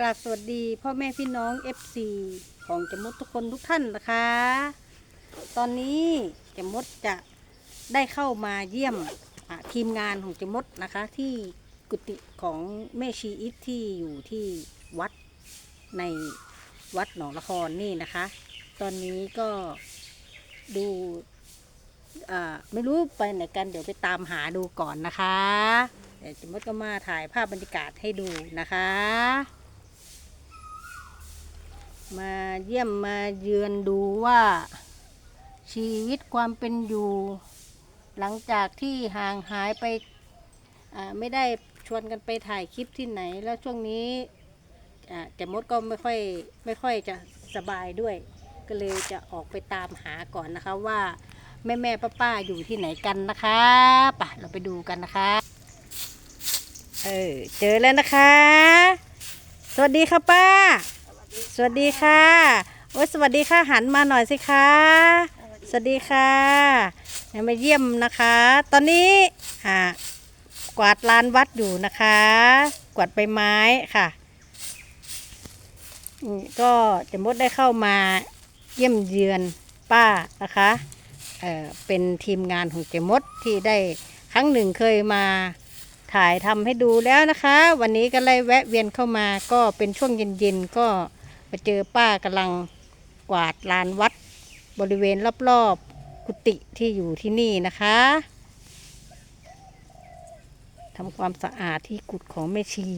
กราบสวัสดีพ่อแม่พี่น้อง FC ของจมดทุกคนทุกท่านนะคะ ตอนนี้จมดจะได้เข้ามาเยี่ยมทีมงานของจมดนะคะ ที่กุฏิของแม่ชีอิทที่อยู่ที่วัดในวัดหนองละครนี่นะคะ ตอนนี้ก็ดูไม่รู้ไปไหนกันเดี๋ยวไปตามหาดูก่อนนะคะ เดี๋ยวจมดก็มาถ่ายภาพบรรยากาศให้ดูนะคะ มาเยี่ยมมาเยือนดูว่า ชีวิตความเป็นอยู่ หลังจากที่ห่างหายไปไม่ได้ชวนกันไปถ่ายคลิปที่ไหน แล้วช่วงนี้อ่าแจมดก็ไม่ค่อยไม่ค่อยจะสบายด้วย ก็เลยจะออกไปตามหาก่อนนะคะว่าแม่แม่ป้าป้าอยู่ที่ไหนกันนะคะไป่ะเราไปดูกันนะคะ เออเจอแล้วนะคะ สวัสดีค่ะป้า สวัสดีค่ะโอ้ยสวัสดีค่ะหันมาหน่อยสิคะสวัสดีค่ะมาเยี่ยมนะคะ ตอนนี้อ่ากวาดลานวัดอยู่นะคะ กวาดใบไม้ค่ะอืมก็จะมดได้เข้ามาเยี่ยมเยือนป้านะคะเอ่อเป็นทีมงานของเจมดที่ได้ครั้งหนึ่งเคยมาถ่ายทำให้ดูแล้วนะคะ วันนี้ก็เลยแวะเวียนเข้ามาก็เป็นช่วงเย็นๆก็ มาเจอป้ากำลังกวาดลานวัด บริเวณรอบๆกุฏิที่อยู่ที่นี่นะคะทำความสะอาดที่กุฏของแม่ชี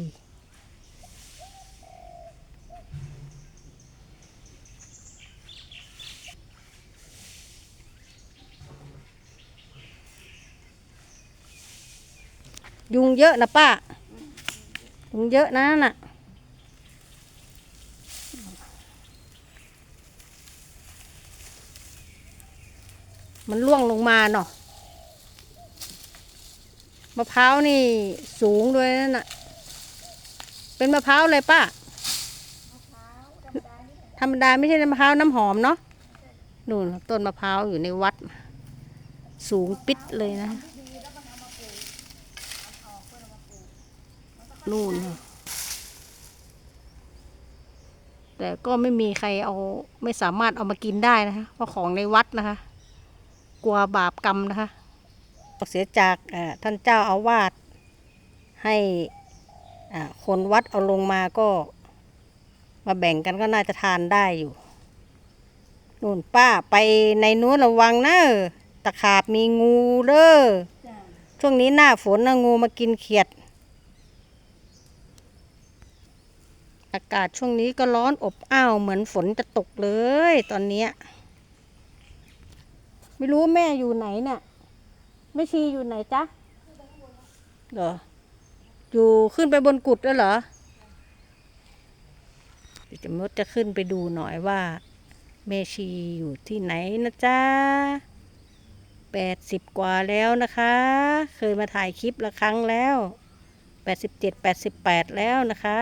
ยุงเยอะนะป้า ยุงเยอะนะน่ะ มันล่วงลงมาเนาะมะพร้าวนี่สูงด้วยนั่นน่ะ เป็นมะพร้าวเลยป้าธรรมดาไม่ใช่มะพร้าวน้ำหอมเนาะนู่นต้นมะพร้าวอยู่ในวัด สูงปิดเลยนะ นู่น แต่ก็ไม่มีใครเอาไม่สามารถเอามากินได้นะคะ เพราะของในวัดนะคะ กลัวบาปกรรมนะคะเสียจากท่านเจ้าอาวาสให้คนวัดเอาลงมาก็มาแบ่งกันก็น่าจะทานได้อยู่นู่นป้าไปในนู้นระวังนะตะขาบมีงูเด้อช่วงนี้หน้าฝนนะงูมากินเขียด อากาศช่วงนี้ก็ร้อนอบอ้าวเหมือนฝนจะตกเลยตอนนี้ ไม่รู้แม่อยู่ไหนเนี่ยแม่ชีอยู่ไหนจ๊ะเหรออยู่ขึ้นไปบนกุฏแล้วเหรอจะมดจะขึ้นไปดูหน่อยว่าแม่ชีอยู่ที่ไหนนะจ๊ะแปดสิบกว่าแล้วนะคะ เคยมาถ่ายคลิปละครั้งแล้วแปดสิบเจ็ดแปดสิบแปดแล้วนะคะ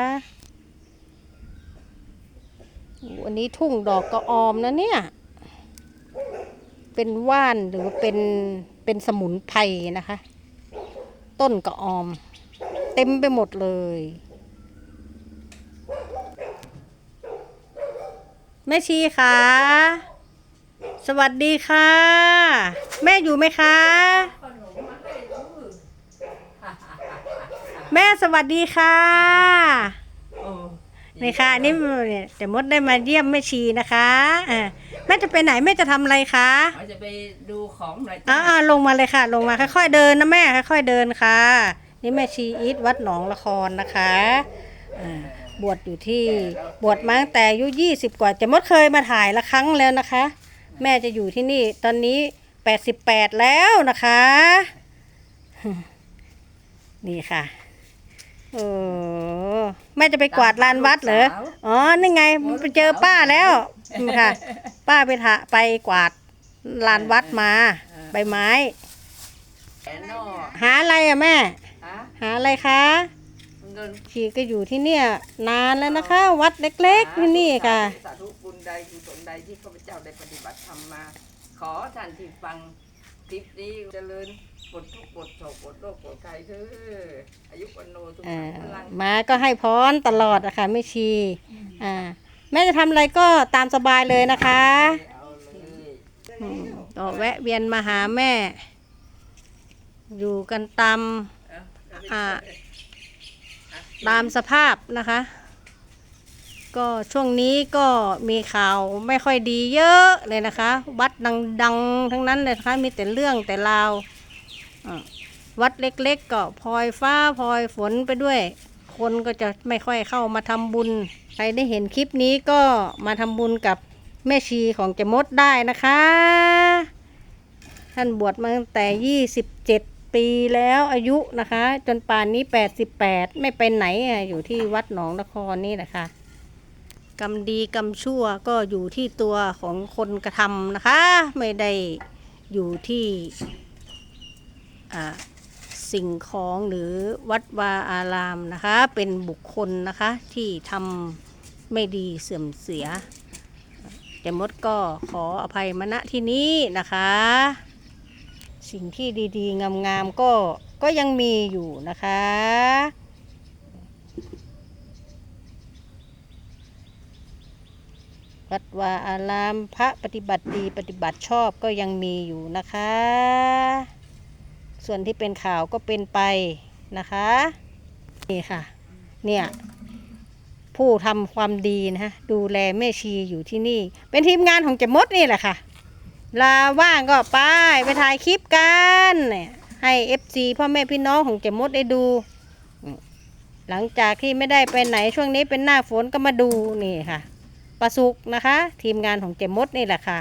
วันนี้ทุ่งดอกกระออมนะเนี่ย เป็นว่านหรือเป็นเป็นสมุนไพรนะคะ ต้นกระออม เต็มไปหมดเลยแม่ชีค่ะสวัสดีค่ะ แม่อยู่ไหมคะ แม่สวัสดีค่ะนี่ค่ะนี่เนี่ยแต่มดได้มาเยี่ยมแม่ชีนะคะอ่า แม่จะไปไหนแม่จะทำอะไรคะเราจะไปดูของหน่อยอ่าจ้าลงมาเลยค่ะ ลงมาค่อยๆเดินนะแม่ค่อยๆเดินค่ะ นี่แม่ชีอีทวัดหนองละครนะคะอ่าบวชอยู่ที่บวชมาตั้งแต่อายุยี่สิบกว่าจะมดเคยมาถ่ายละครั้งแล้วนะคะ แม่จะอยู่ที่นี่ตอนนี้แปดสิบแปดแล้วนะคะ นี่ค่ะโอ้แม่จะไปกวาดลานวัดเหรออ๋อนี่ไงไปเจอป้าแล้ว นี่ค่ะ ป้าไปถะไปกวาดลานวัดมา ใบไม้ แอนนอหาอะไรอะแม่ ฮะหาอะไรคะเงินชีก็อยู่ที่เนี่ย นานแล้วนะคะ วัดเล็กๆที่นี่ค่ะ สาธุบุญใดกุศลใดที่ข้าพเจ้าได้ปฏิบัติธรรมมา ขอท่านที่ฟังคลิปนี้เจริญปลดทุกข์ปลดโศกปลดโรคปลดภัยเถอะอายุวันโนทุกอ่าพลัง มาก็ให้พรตลอดอะค่ะแม่ชีอ่า แม่จะทำอะไรก็ตามสบายเลยนะคะเออกแวะเวียนมาหาแม่ อยู่กันตามตามสภาพนะคะ ก็ช่วงนี้ก็มีข่าวไม่ค่อยดีเยอะเลยนะคะวัดดังๆ ทั้งนั้นเลยนะคะมีแต่เรื่องแต่ราววัดเล็กๆก็พลอยฟ้าพลอยฝนไปด้วย คนก็จะไม่ค่อยเข้ามาทำบุญ ใครได้เห็นคลิปนี้ก็มาทำบุญกับแม่ชีของเจมดได้นะคะ ท่านบวชมาตั้งแต่27ปีแล้วอายุนะคะ จนป่านนี้88ไม่ไปไหนอะอยู่ที่วัดหนองนครนี่แหละค่ะกรรมดีกรรมชั่วก็อยู่ที่ตัวของคนกระทำนะคะ ไม่ได้อยู่ที่สิ่งของหรือวัดวาอารามนะคะ เป็นบุคคลนะคะที่ทำ ไม่ดีเสื่อมเสียเจมดก็ขออภัยมณที่นี้นะคะ สิ่งที่ดีๆ งามๆก็ก็ยังมีอยู่นะคะ วัดวาอารามพระปฏิบัติดีปฏิบัติชอบก็ยังมีอยู่นะคะ ส่วนที่เป็นข่าวก็เป็นไปนะคะ นี่ค่ะ เนี่ย ผู้ทำความดีนะฮะดูแลแม่ชีอยู่ที่นี่ เป็นทีมงานของเจมดนี่แหละค่ะ ลาว่างก็ไปไปถ่ายคลิปกันให้เอฟซีพ่อแม่พี่น้องของเจมดได้ดู หลังจากที่ไม่ได้ไปไหนช่วงนี้เป็นหน้าฝนก็มาดูนี่ค่ะประสุกนะคะ ทีมงานของเจมดนี่แหละค่ะ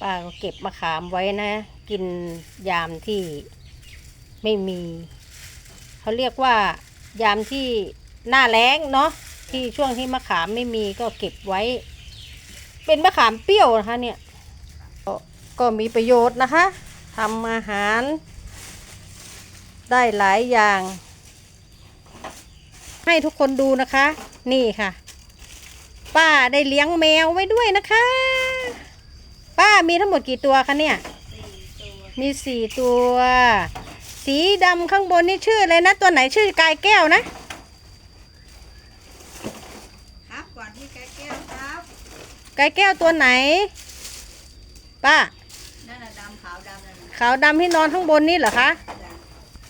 ป้าก็เก็บมะขามไว้นะ กินยามที่ไม่มี เขาเรียกว่ายามที่ หน้าแล้งเนาะที่ช่วงที่มะขามไม่มีก็เก็บไว้ เป็นมะขามเปรี้ยวนะคะเนี่ยกก็มีประโยชน์นะคะทำอาหาร ได้หลายอย่าง ให้ทุกคนดูนะคะ นี่ค่ะ ป้าได้เลี้ยงแมวไว้ด้วยนะคะ ป้ามีทั้งหมดกี่ตัวคะเนี่ยมีสี่ตัว สีดำข้างบนนี่ชื่ออะไรนะ ตัวไหนชื่อกายแก้วนะ ครับก่อนที่แกแก้วครับ กายแก้วตัวไหน ป้านั่นน่ะดำขาวดำนั่นน่ะขาวดำที่นอนข้างบนนี่เหรอคะจ้ะ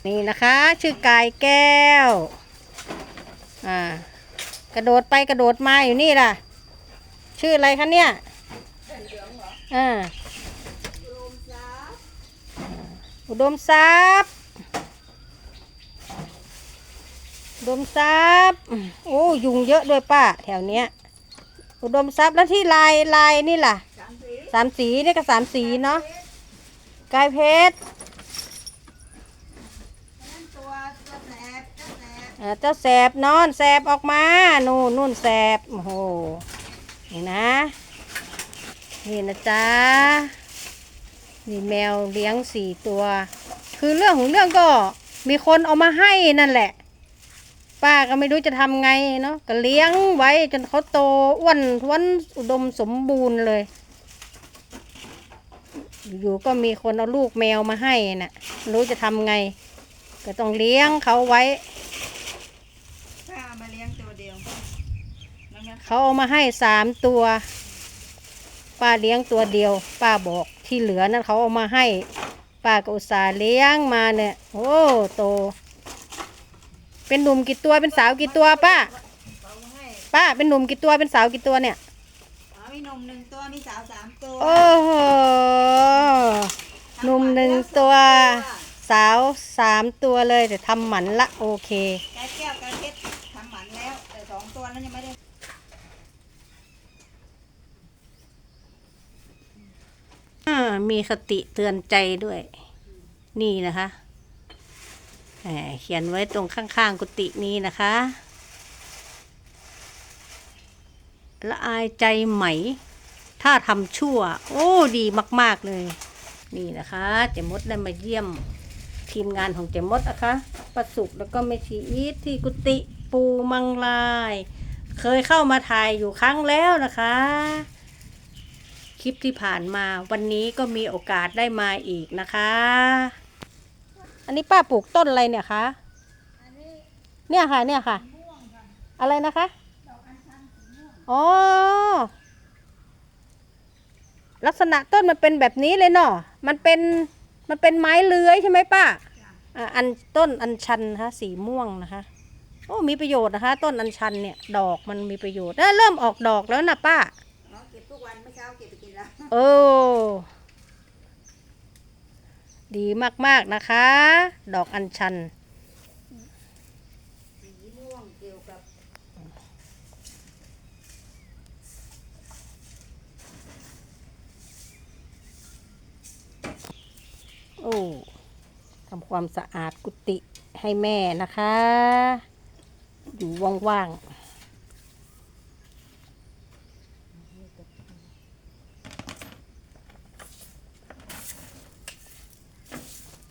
นี่นะคะ ชื่อกายแก้ว อ่า กระโดดไปกระโดดมาอยู่นี่ล่ะ ชื่ออะไรคะเนี่ยอ่าอุดมทรัพย์อุดมทรัพย์ โอ้ ยุงเยอะด้วยป้า แถวเนี้ย อุดมทรัพย์แล้วที่ลายลายนี่ล่ะสามสีนี่ก็สามสีเนาะกายเพชรอ่าเจ้าแสบนอนแสบออกมา นู่นนู่นแสบโอ้โหนี่นะ นี่นะจ๊ะนี่แมวเลี้ยงสี่ตัว คือเรื่องของเรื่องก็มีคนเอามาให้นั่นแหละ ป้าก็ไม่รู้จะทำไงเนาะก็เลี้ยงไว้จนเขาโตอ้วนท้วนอุดมสมบูรณ์เลย อยู่ก็มีคนเอาลูกแมวมาให้น่ะไม่รู้จะทำไง ก็ต้องเลี้ยงเขาไว้ป้าเอามาเลี้ยงตัวเดียวแล้วงั้นเขาเอามาให้สามตัว ป้าเลี้ยงตัวเดียว ป้าบอกที่เหลือนั้นเขาเอามาให้ ป้าก็อุตส่าห์เลี้ยงมาเนี่ย โอ้โต เป็นหนุ่มกี่ตัวเป็นสาวกี่ตัวป้าเอามาให้ป้าเป็นหนุ่มกี่ตัวเป็นสาวกี่ตัวเนี่ยอ๋อมีหนุ่มหนึ่งตัวมีสาวสามตัว โอ้โหหนุ่มหนึ่งตัว สาวสามตัวเลยแต่ทำหมันละโอเคแกแก้วกระเพชรทำหมันแล้วแต่สองตัวนั้นยังไม่ได้อ่ามีคติเตือนใจด้วย นี่นะคะแหม เขียนไว้ตรงข้างๆกุฏินี้นะคะละอายใจไหม ถ้าทำชั่ว โอ้ดีมาก ๆ เลย นี่นะคะเจมดได้มาเยี่ยมทีมงานของเจมดนะคะประสุกแล้วก็เมชีอีทที่กุฏิปูมังลาย เคยเข้ามาถ่ายอยู่ครั้งแล้วนะคะ คลิปที่ผ่านมาวันนี้ก็มีโอกาสได้มาอีกนะคะ นนี้ป้าปลูกต้นอะไรเนี่ยคะเนี่ยค่ะ เนี่ยค่ะ อะไรนะคะอ๋อ ลักษณะต้นมันเป็นแบบนี้เลยเนาะมันเป็นมันเป็นไม้เลื้อยใช่ไหมป้าอะอันต้นอัญชันนะคะสีม่วงนะคะโอ้มีประโยชน์นะคะ ต้นอัญชันเนี่ยดอกมันมีประโยชน์เอ้ยเริ่มออกดอกแล้วนะป้าอ๋อเก็บทุกวันเมื่อเช้าเก็บไปกินแล้วโอ้ ดีมากๆนะคะ ดอกอัญชัน สีม่วงเกี่ยวกับโอ้ทำความสะอาดกุฏิให้แม่นะคะ อยู่ว่างๆ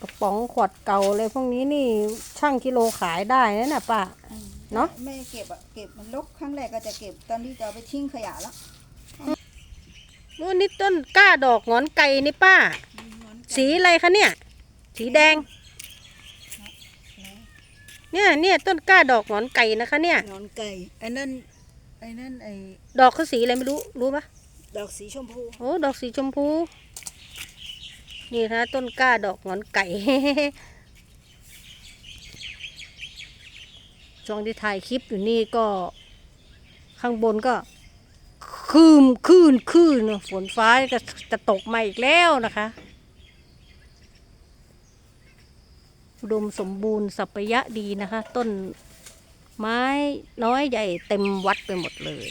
กระ ป๋องขวดเก่าเลยพวกนี้นี่ช่างกิโลขายได้นะน่ะป้า เนอะไม่เก็บอะเก็บมันลกครั้งแรกก็จะเก็บตอนที่จะเอาไปทิ้งขยะแล้วนู่นนี่ต้นกล้าดอกหงอนไก่นี่ป้า สีอะไรคะเนี่ย สีแดง เนี่ยเนี่ยต้นกล้าดอกหงอนไก่นะคะ เนี่ย นอนไก่ไอ้นั่นไอ้นั่นไอ้ดอกเขาสีอะไรไม่รู้รู้ปะดอกสีชมพู โอ้ดอกสีชมพู นี่นะต้นกล้าดอกงอนไก่ช่วงที่ถ่ายคลิปอยู่นี่ก็ข้างบนก็คืมคืนคืนฝนฟ้าจะจะตกมาอีกแล้วนะคะอุดมสมบูรณ์สัพยะดีนะคะ ต้นไม้น้อยใหญ่เต็มวัดไปหมดเลย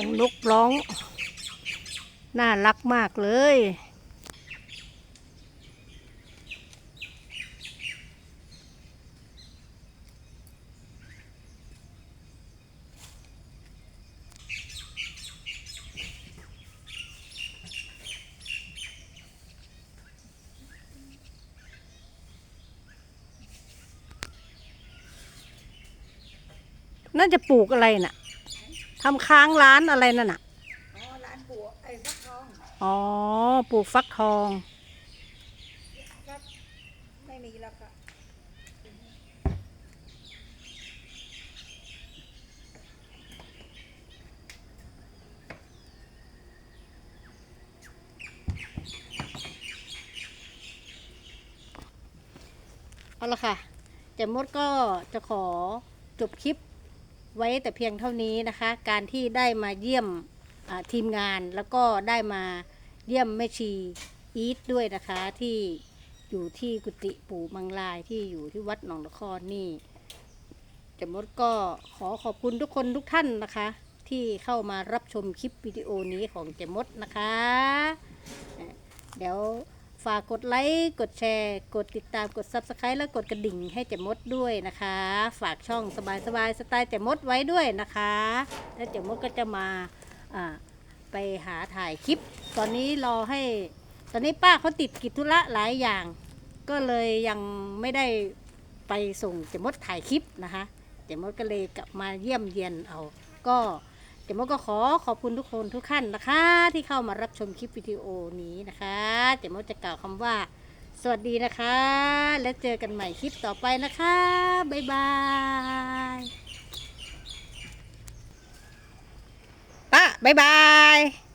ยงนกร้อง น่ารักมากเลย น่าจะปลูกอะไรน่ะ ทำค้างร้านอะไรนั่นน่ะ อ๋อร้านปูไอ้ฟักทองอ๋อ ปลูกฟักทองครับไม่มีแล้วค่ะเอาละค่ะเจมดก็จะขอจบคลิป ไว้แต่เพียงเท่านี้นะคะ การที่ได้มาเยี่ยมทีมงานแล้วก็ได้มาเยี่ยมแม่ชีอีทด้วยนะคะ ที่อยู่ที่กุฏิปู่มังลายที่อยู่ที่วัดหนองนครนี่เจมดก็ขอขอบคุณทุกคนทุกท่านนะคะ ที่เข้ามารับชมคลิปวิดีโอนี้ของเจมดนะคะ เดี๋ยว ฝากกดไลค์ กดแชร์ กดติดตาม กด Subscribe และกดกระดิ่งให้เจมดด้วยนะคะ ฝากช่องสบายสบายๆสไตล์เจมดไว้ด้วยนะคะ แล้วเจมดก็จะมาอ่าไปหาถ่ายคลิป ตอนนี้รอให้ ตอนนี้ป้าเขาติดกิจธุระหลายอย่าง ก็เลยยังไม่ได้ไปส่งเจมดถ่ายคลิปนะคะ เจมดก็เลยกลับมาเยี่ยมเยียนเอา ก็ เจมก็ขอขอบคุณทุกคนทุกท่านนะคะ ที่เข้ามารับชมคลิปวิดีโอนี้นะคะเจมจะกล่าวคำว่า สวัสดีนะคะ แล้วเจอกันใหม่คลิปต่อไปนะคะ บ๊ายบายป้าบ๊ายบาย